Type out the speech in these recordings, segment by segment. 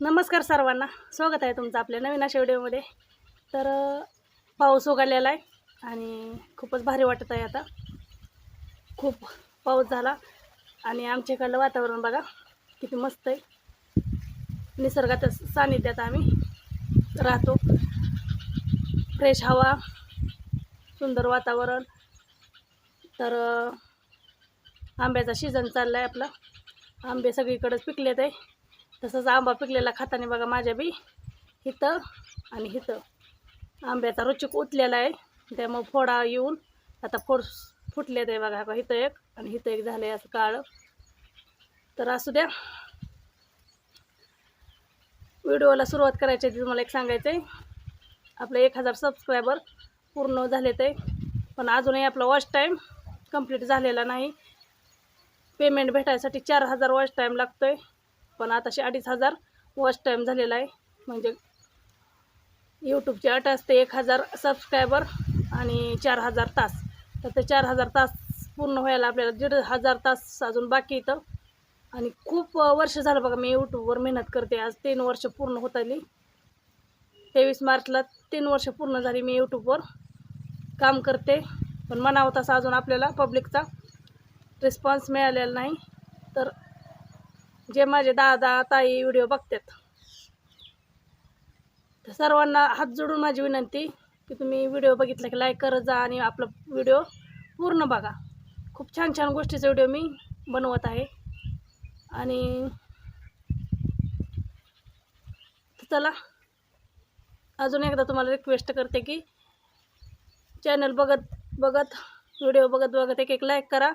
नमस्कार सर्वांना. स्वागत आहे तुमचं आपल्या नवीन अशा व्हिडिओमध्ये. तर पाऊस उघडलेला आहे आणि खूपच भारी वाटत आहे आता. खूप पाऊस झाला आणि आमच्या इकडलं वातावरण बघा किती मस्त आहे. निसर्गाच्या सानिध्यात आम्ही राहतो. फ्रेश हवा सुंदर वातावरण. तर आंब्याचा सीझन चालला आहे आपला. आंबे सगळीकडंच पिकलेत आहे. तसंच आंबा पिकलेला खाताने बघा माझ्या बी हिथं आणि हिथं. आंब्याचा रुचिक उतलेला आहे. त्यामुळं फोडा येऊन आता फोड फुटले ते बघा. का हिथं एक आणि हिथं एक झालं आहे असं काळं. तर असू द्या. व्हिडिओला सुरुवात करायची आहे तुम्हाला एक सांगायचं आहे आपले एक हजार सबस्क्रायबर पूर्ण झाले ते पण अजूनही आपला वॉच टाईम कंप्लीट झालेला नाही. पेमेंट भेटायसाठी चार हजार वॉच टाईम लागतो आहे पण आताशी अडीच हजार वॉच टाईम झालेला आहे. म्हणजे यूट्यूबची अट असते एक हजार सबस्क्रायबर आणि चार हजार तास. तर ते चार हजार तास पूर्ण व्हायला आपल्याला दीड हजार तास अजून बाकी इथं. आणि खूप वर्ष झालं बघा मी यूट्यूबवर मेहनत करते. आज तीन वर्ष पूर्ण होत आली. तेवीस मार्चला तीन वर्ष पूर्ण झाली मी यूट्यूबवर काम करते. पण मनावं तसा अजून आपल्याला पब्लिकचा रिस्पॉन्स मिळालेला नाही. तर जे माझे दादा ताई व्हिडिओ बघतात. तर सर्वांना हात जोडून माझी विनंती की तुम्ही व्हिडिओ बघितला की लाईक करत जा आणि आपला व्हिडिओ पूर्ण बघा. खूप छान छान गोष्टीचा व्हिडिओ मी बनवत आहे. आणि चला अजून एकदा तुम्हाला रिक्वेस्ट करते की चॅनल बघत बघत व्हिडिओ बघत बघत एक एक लाईक करा.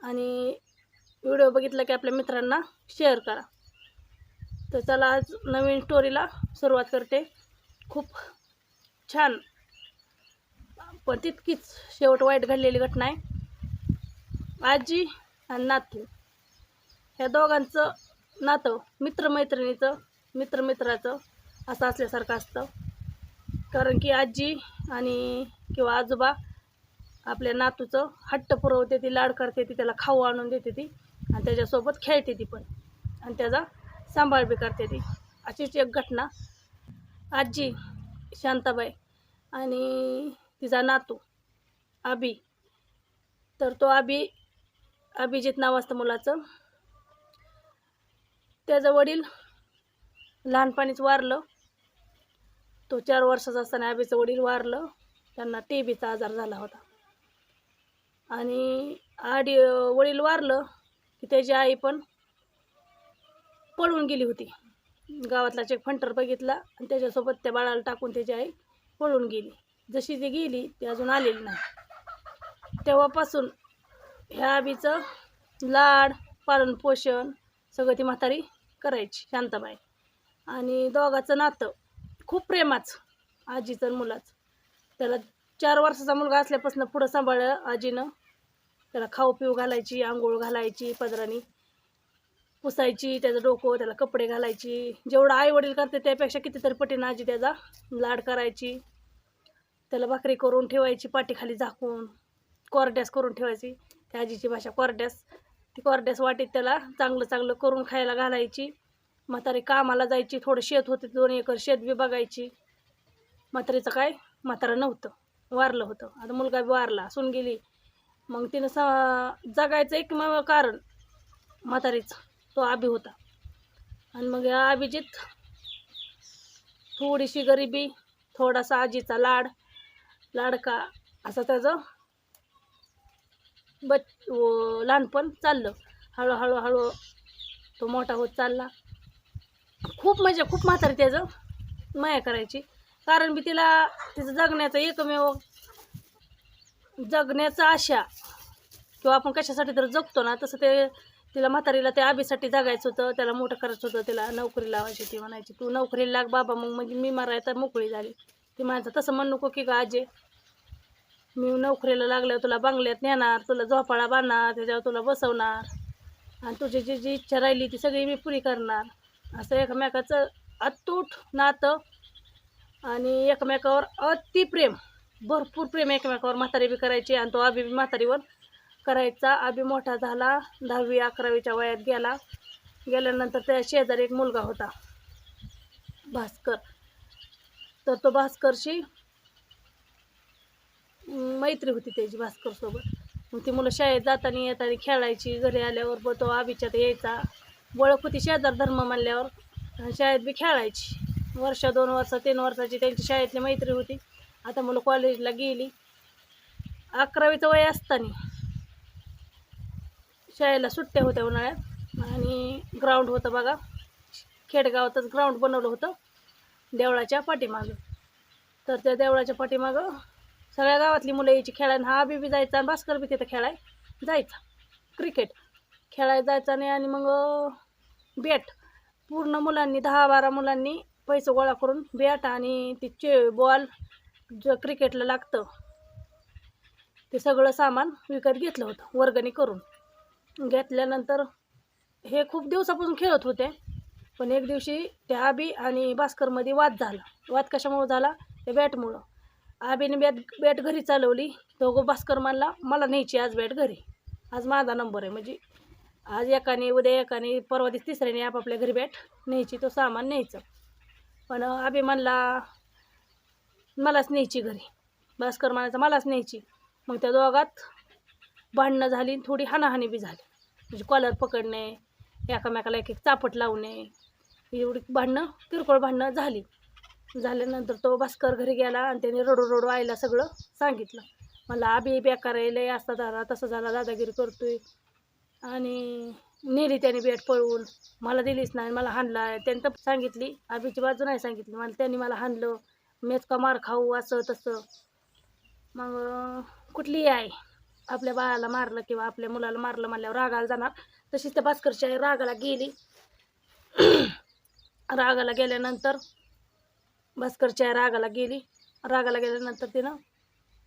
आणि व्हिडिओ बघितला की आपल्या मित्रांना शेअर करा. तर चला आज नवीन स्टोरीला सुरुवात करते. खूप छान. पण तितकीच शेवट वाईट घडलेली घटना आहे. आजी आणि नातू. ह्या दोघांचं नातं मित्रमैत्रिणीचं मित्रमित्राचं असं असल्यासारखं असतं. कारण की आजी आणि किंवा आजोबा आपल्या नातूचं हट्ट पुरवते ती लाड करते ती त्याला खाऊ आणून देते ती. आणि त्याच्यासोबत खेळते ती पण. आणि त्याचा सांभाळ बी करते ती. अशीच एक घटना. आजी शांताबाई आणि तिचा नातू आबी. तर तो आबी अभिजित नाव असतं मुलाचं. त्याचं वडील लहानपणीच वारलं. तो चार वर्षाचा असताना आबीचं वडील वारलं. त्यांना टी बीचा आजार झाला होता. आणि आडी वडील वारलं. की त्याची आई पण पळून गेली होती. गावातला चेक फंटर बघितला आणि त्याच्यासोबत त्या बाळाला टाकून त्याची आई पळून गेली. जशी ती गेली ती अजून आलेली नाही. तेव्हापासून ह्या आबीचं लाड पालन पोषण सगळं ती म्हातारी करायची शांताबाई. आणि दोघाचं नातं खूप प्रेमाचं आजीचं मुलाचं. त्याला चार वर्षाचा मुलगा असल्यापासून पुढं सांभाळलं आजीनं. त्याला खाऊ पिऊ घालायची आंघोळ घालायची पदरानी पुसायची त्याचं डोकं त्याला कपडे घालायची. जेवढं आई वडील करते त्यापेक्षा कितीतरी पटीनं आजी त्याचा लाड करायची. त्याला भाकरी करून ठेवायची पाठीखाली झाकून कोरड्यास करून ठेवायची. त्या आजीची भाषा कोरड्यास. ती कोरड्यास वाटीत त्याला चांगलं चांगलं करून खायला घालायची. म्हातारी कामाला जायची थोडं शेत होते दोन एकर शेत बी बघायची. म्हातारीचं काय? म्हातारं नव्हतं वारलं होतं. आता मुलगा बी वारला सून गेली. मग तिनं सा जगायचं एकमेव कारण म्हातारीचं तो आबी होता. आणि मग या अभिजित थोडीशी गरिबी थोडासा आजीचा लाड लाडका असं त्याचं बच व- लहानपण चाललं. हळूहळू हळू तो मोठा होत चालला. खूप म्हणजे खूप म्हातारी त्याचं माया करायची. कारण बी तिला तिचं जगण्याचं एकमेव जगण्याचा आशा. किंवा आपण कशासाठी तर जगतो ना तसं ते तिला म्हातारीला त्या आबीसाठी जगायचं होतं त्याला मोठं करायचं होतं तिला नोकरी लावायची ती म्हणायची. तू नोकरीला लाग बाबा मग म्हणजे मी मारायला मोकळी झाली. ती म्हणायचं तसं म्हण नको की का आजे. मी नोकरीला लागल्यावर तुला बंगल्यात नेणार तुला झोपाळा बांधणार त्याच्यावर तुला बसवणार. आणि तुझी जी जी इच्छा राहिली ती सगळी मी पुरी करणार. असं एकमेकाचं अतूट नातं आणि एकमेकावर अतिप्रेम. भरपूर प्रेम एकमेकावर म्हातारी बी करायची आणि तो आबी बी म्हातारीवर करायचा. आबी मोठा झाला दहावी अकरावीच्या वयात गेला. गेल्यानंतर त्या शेजारी एक मुलगा होता भास्कर. तर तो भास्करशी मैत्री होती त्याची भास्करसोबत मग ती मुलं शाळेत जाताना येताना खेळायची घरी आल्यावर ब तो आबीच्यात यायचा. ओळख होती शेजार धर्म मानल्यावर. शाळेत बी खेळायची. वर्ष दोन वर्ष तीन वर्षाची त्यांची शाळेतली मैत्री होती. आता मुलं कॉलेजला गेली. अकरावीचं वय असताना शाळेला सुट्ट्या होत्या उन्हाळ्यात. आणि ग्राउंड होतं बघा. खेडगावातच ग्राउंड बनवलं होतं. देवळाच्या पाठीमागं. तर त्या देवळाच्या पाठीमागं सगळ्या गावातली मुलं यायची खेळायला. हा बी बी जायचा आणि भास्कर बी तिथं खेळाय जायचा. क्रिकेट खेळायला जायचा नाही आणि मग बॅट पूर्ण मुलांनी दहा बारा मुलांनी पैसे गोळा करून बॅट आणि ती चे बॉल जे क्रिकेटला लागतं. ते सगळं सामान विकत घेतलं होतं वर्गणी करून. घेतल्यानंतर हे खूप दिवसापासून खेळत होते पण एक दिवशी त्या आबी आणि भास्करमध्ये वाद झाला. वाद कशामुळं झाला? त्या बॅटमुळं. आबीने बॅट बॅट घरी चालवली. तो भास्कर मानला मला न्यायची आज बॅट घरी. आज माझा नंबर आहे. म्हणजे आज एकाने उद्या एकाने परवा दिवस तिसऱ्याने आपापल्या घरी बॅट न्यायची तो सामान न्यायचं. पण आबी म्हणला मलाच न्यायची घरी. भास्कर म्हणायचा मलाच न्यायची. मग त्या दोघात भांडणं झाली थोडी हानाहानी बी झाली. म्हणजे कॉलर पकडणे एकामेकाला एक एक चापट लावणे एवढी भांडणं किरकोळ भांडणं झाली. झाल्यानंतर तो भास्कर घरी गेला आणि त्याने रडू रडू आईला सगळं सांगितलं. मला आबी बेकार आहे असं झाला तसं झाला दादागिरी करतोय. आणि नेली त्याने बेट पळवून. मला दिलीच नाही मला हाणलं आहे त्यानं तर सांगितली आबीची बाजू नाही सांगितली मला त्यांनी मला हाणलं. मेच का मार खाऊ असं तसं. मग कुठलीही कुठली आहे आपल्या बाळाला मारलं किंवा आपल्या मुलाला मारलं म्हणल्यावर रागाला जाणार. तशीच त्या भास्करची आई रागाला गेली. रागाला गेल्यानंतर भास्करची आई रागाला गेली. रागाला गेल्यानंतर तिनं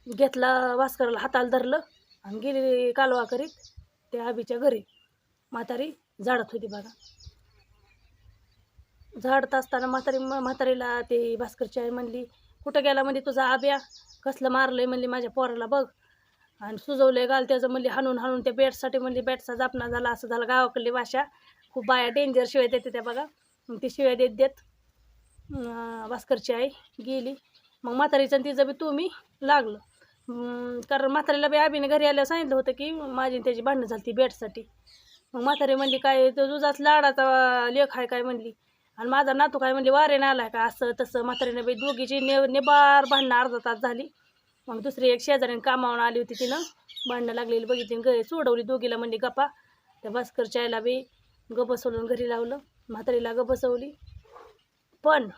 घेतला भास्करला हाताला धरलं आणि गेली कालवा करीत त्या आबीच्या घरी. म्हातारी झाडत होती बघा. झाडत असताना म्हातारी म्हातारीला ते भास्करची आई म्हणली कुठं गेला म्हणजे तुझा आब्या? कसलं मारलंय म्हणली माझ्या पोराला बघ. आणि सुजवलंय गाल त्याचं म्हणली हाणून हाणून त्या बॅटसाठी म्हणली बॅटचा जापना झाला असं झालं गावाकडली भाषा. खूप बाया डेंजर शिवाय देते त्या बघा. मग ती शिवाय देत देत भास्करची आई गेली. मग म्हातारीचं आणि तिचं बी तुम्ही लागलं. कारण म्हातारीला बी आबीने घरी आल्यावर सांगितलं होतं की माझी त्याची भांडणं झाली ती बॅटसाठी मग म्हातारी म्हणली काय तो तुझाच लाडाचा लेख आहे काय? म्हणली. आणि माझा नातू काय म्हणजे वारेने आलाय का? असं तसं. म्हातारीने बी दोघीची ने नेबार भांडणं अर्धा तास झाली. मग दुसरी एक शेजारीने कामावून आली होती तिनं. भांडणं लागलेली बघितली ग सोडवली दोघीला म्हणली गप्पा. त्या भास्करच्या आईला बी ग बसवलं घरी लावलं. म्हातारीला ग बसवली. पण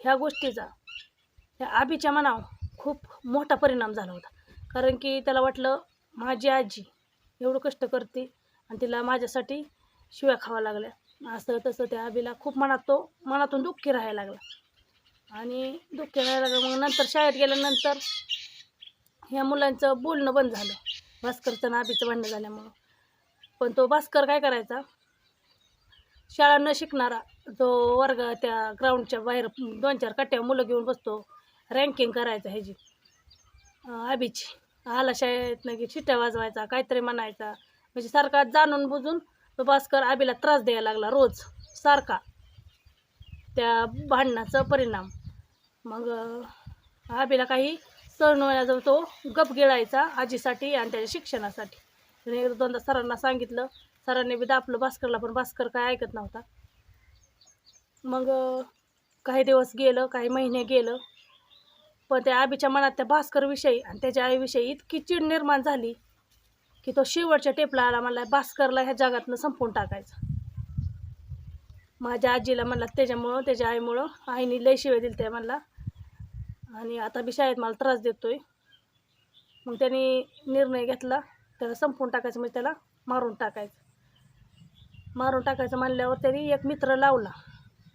ह्या गोष्टीचा ह्या आबीच्या मनावर खूप मोठा परिणाम झाला होता. कारण की त्याला वाटलं माझी आजी एवढं कष्ट करते आणि तिला माझ्यासाठी शिव्या खावा लागल्या. असं तसं त्या आबीला खूप मनात तो मनातून दुःखी राहायला लागला. आणि दुःखी राहायला लागलं मग नंतर शाळेत गेल्यानंतर ह्या मुलांचं बोलणं बंद झालं. भास्करचं आणि आबीचं भांडणं झाल्यामुळं. पण तो भास्कर काय करायचा? शाळा न शिकणारा जो वर्ग त्या ग्राउंडच्या बाहेर दोन चार कट्ट्या मुलं घेऊन बसतो रँकिंग करायचा ह्याची. आबीची. आला शाळेत की शिट्या वाजवायचा काहीतरी म्हणायचा. म्हणजे सारखा जाणून बुजून तो भास्कर आबीला त्रास द्यायला लागला रोज सारखा. त्या भांडणाचा परिणाम. मग आबीला काही सहन होण्याजवळ तो गप गिळायचा आजीसाठी आणि त्याच्या शिक्षणासाठी. त्याने एकदा दोनदा सरांना सांगितलं. सरांनी बी दापलं भास्करला पण भास्कर काय ऐकत नव्हता. मग काही दिवस गेलं काही महिने गेलं. पण त्या आबीच्या मनात त्या भास्करविषयी आणि त्याच्या आईविषयी इतकी चिड निर्माण झाली. की तो शेवटच्या टेपला आला मला भास्करला ह्या जगातनं संपवून टाकायचं. माझ्या आजीला म्हणला त्याच्यामुळं त्याच्या आईमुळं आईने लय शिवाय दिली त्या म्हणला. आणि आता बी शाळेत मला त्रास देतोय. मग त्यांनी निर्णय घेतला त्याला संपवून टाकायचं म्हणजे त्याला मारून टाकायचं. मारून टाकायचं म्हणल्यावर त्यांनी एक मित्र लावला.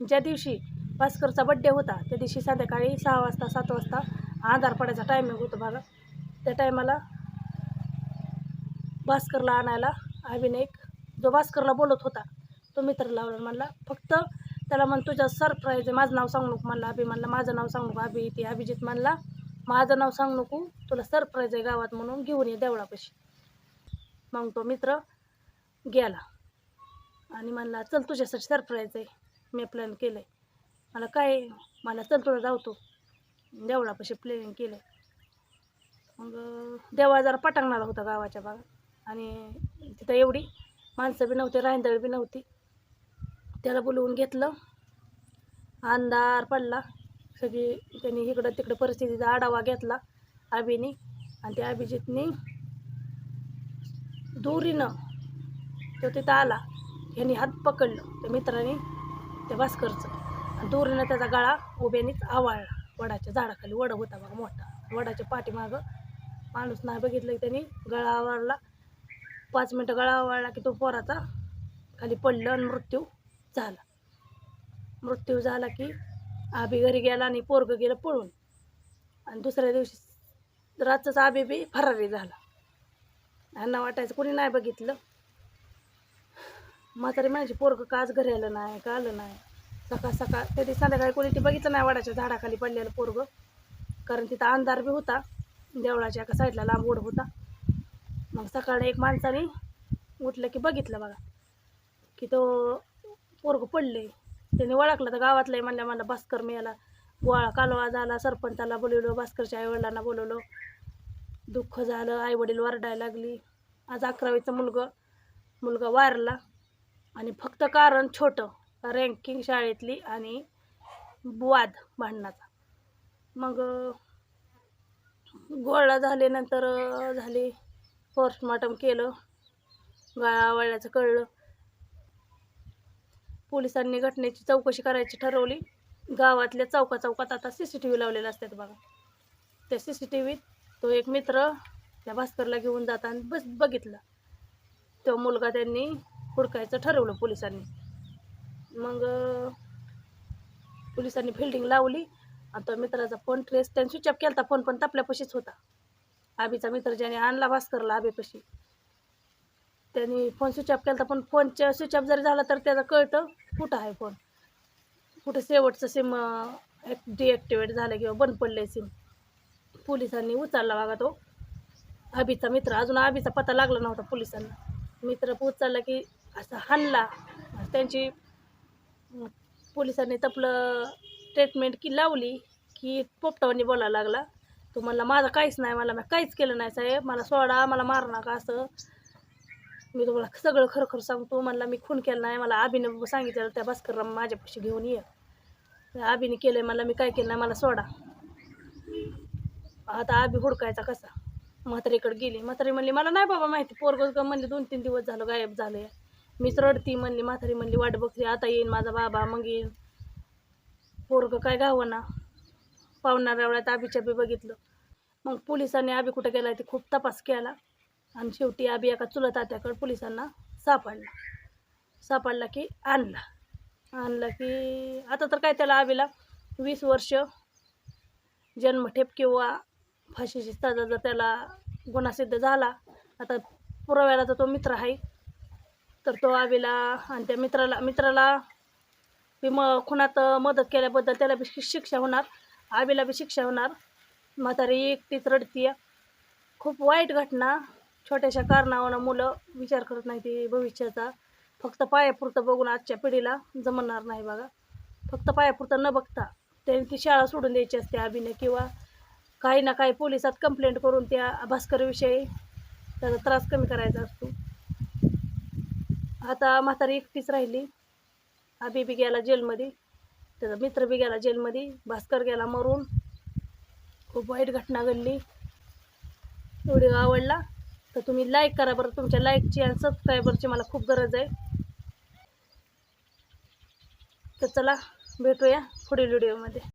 ज्या दिवशी भास्करचा बड्डे होता त्या दिवशी संध्याकाळी सहा वाजता सात वाजता आधार पडायचा टायमिंग होतो बघा. त्या टायमाला भास्करला आणायला अभिनयक जो भास्करला बोलत होता तो मित्र लावला म्हणला फक्त त्याला म्हण तुझ्या सरप्राईज आहे. माझं नाव सांगू नको म्हणला अभि म्हणला. माझं नाव सांगू नको अभि ती अभिजित म्हणला माझं नाव सांगू नको. तुला सरप्राईज आहे गावात म्हणून घेऊन ये देवळापाशी. मग तो मित्र गेला आणि म्हणला चल तुझ्यासाठी सरप्राईज आहे. मी प्लॅन केलं आहे मला काय मला चल तुला जावतो देवळापाशी प्लॅनिंग केलं मग देवा देवळा जरा पटांगणारा होता गावाच्या भागात आणि तिथं एवढी माणसं बी नव्हती रांदळ बी नव्हती. त्याला बोलवून घेतलं. अंधार पडला. सगळी त्यांनी इकडं तिकडं परिस्थितीचा आढावा घेतला आबीनी आणि त्या अभिजितनी. दोरीनं तो तिथं आला. ह्यांनी हात पकडलं. त्या मित्राने त्या भास्करचं. आणि दोरीनं त्याचा गळा उभ्यानीच आवाळला. वडाच्या झाडाखाली वड होता बघा मोठा. वडाच्या पाठीमागं माणूस नाही बघितलं की त्यांनी गळा आवळला. पाच मिनटं गळा वाळला की तो पोराचा खाली पडलं आणि मृत्यू झाला. मृत्यू झाला की आबी घरी गेला आणि पोरगं गेलं पळून. आणि दुसऱ्या दिवशी रातचाच आबी बी फरारी झाला. यांना वाटायचं कोणी नाही बघितलं. म्हातारी माझी पोरगं का आज घरी आलं नाही का आलं नाही? सकाळ सकाळ कधी संध्याकाळी कोणी ते बघितलं नाही वाडाच्या झाडाखाली पडलेलं पोरगं. कारण तिथं अंधार बी होता. देवळाच्या एका साईडला लांब ओढ होता. मग सकाळी एक माणसाने उठलं की बघितलं बघा की तो पोरगं पडले त्याने ओळखलं तर गावातलं म्हणल्या मला भास्कर मिळाला गोळा कालवा झाला सरपंचाला बोलवलो भास्करच्या आईवडिलांना बोलवलं. दुःख झालं आईवडील वरडायला लागली. आज अकरावीचा मुलगा मुलगा वारला आणि फक्त कारण छोटं रँकिंग शाळेतली आणि वाद भांडणाचा. मग गोळा झाल्यानंतर झाली पोस्टमॉर्टम केलं. गळा वळल्याचं कळलं. पोलिसांनी घटनेची चौकशी करायची ठरवली. गावातल्या चौका चौकात आता सी सी टी व्ही लावलेले असतात बघा. त्या सी सी टी व्हीत तो एक मित्र त्या भास्करला घेऊन जाताना बस बघितलं. तो मुलगा त्यांनी हुडकायचं ठरवलं पोलिसांनी. मग पोलिसांनी फिल्डिंग लावली. आणि तो मित्राचा फोन ट्रेस त्यांनी स्विच ऑफ केला फोन पण तापल्यापाशीच होता. आबीचा मित्र ज्याने आणला भास्करला आबीपाशी. त्यांनी फोन स्विच ऑफ केला पण फोनच्या स्विच ऑफ जरी झाला तर त्याचं कळतं कुठं आहे फोन कुठं शेवटचं सिम डिॲक्टिवेट झालं किंवा बंद पडलं सिम पोलिसांनी उचलला बघा तो. आबीचा मित्र अजून आबीचा पत्ता लागला नव्हता पोलिसांना. मित्र उचलला की असं हाणला. त्यांची पोलिसांनी तपलं ट्रीटमेंट की लावली की पोपटावानी बोलायला लागला. तो म्हणला माझं काहीच नाही मला मी काहीच केलं नाही साहेब. मला सोडा मला मार नका असं. मी तुम्हाला सगळं खरखर सांगतो. म्हणला मी खून केला नाही मला आबीने सांगितलं त्या भास्कर माझ्यापाशी घेऊन ये. आबीने केलं मला मी काय केलं नाही मला सोडा. आता आबी हुडकायचा कसा? म्हातारीकडे गेली. म्हातारी म्हणली मला नाही बाबा माहिती पोरग म्हणली दोन तीन दिवस झालं गायब झालं मीच रडती म्हणली म्हातारी म्हणली वाट बघते आता येईन माझा बाबा मग येईन. पोरग काय गावं ना पावणाऱ्या वेळात आबीच्या बी बघितलं. मग पोलिसांनी आबी कुठं गेला ते खूप तपास केला. आणि शेवटी आबी एका चुलतात्याकडे पोलिसांना सापडला. सापडला की आणला. आणला की आता तर काय त्याला आबीला वीस वर्ष जन्मठेप किंवा फाशीची सजा जर त्याला गुन्हा सिद्ध झाला आता पुराव्याला तर तो मित्र आहे. तर तो आबीला आणि त्या मित्राला मित्राला बी म खुनात मदत केल्याबद्दल त्याला बी शिक्षा होणार. आबीला बी शिक्षा होणार म्हातारी एकटीच रडतीय. खूप वाईट घटना. छोट्याशा कारणावानं मुलं विचार करत नाही ते भविष्याचा. फक्त पायापुरतं बघून आजच्या पिढीला जमणार नाही बघा. फक्त पायापुरतं न बघता त्यांनी ती शाळा सोडून द्यायची असते आबीने किंवा काही ना काही पोलिसात कंप्लेंट करून त्या भास्करविषयी त्याचा त्रास कमी करायचा असतो. आता म्हातारी एकटीच राहिली. आबी बी गेला जेलमध्ये त्याचा मित्र बी गेला जेलमध्ये भास्कर गेला मरून. खूप वाईट घटना घडली. व्हिडिओ आवडला तर तुम्ही लाईक करा बरं. तुमच्या लाईकची आणि सबस्क्रायबरची मला खूप गरज आहे. तर चला भेटूया पुढील व्हिडिओमध्ये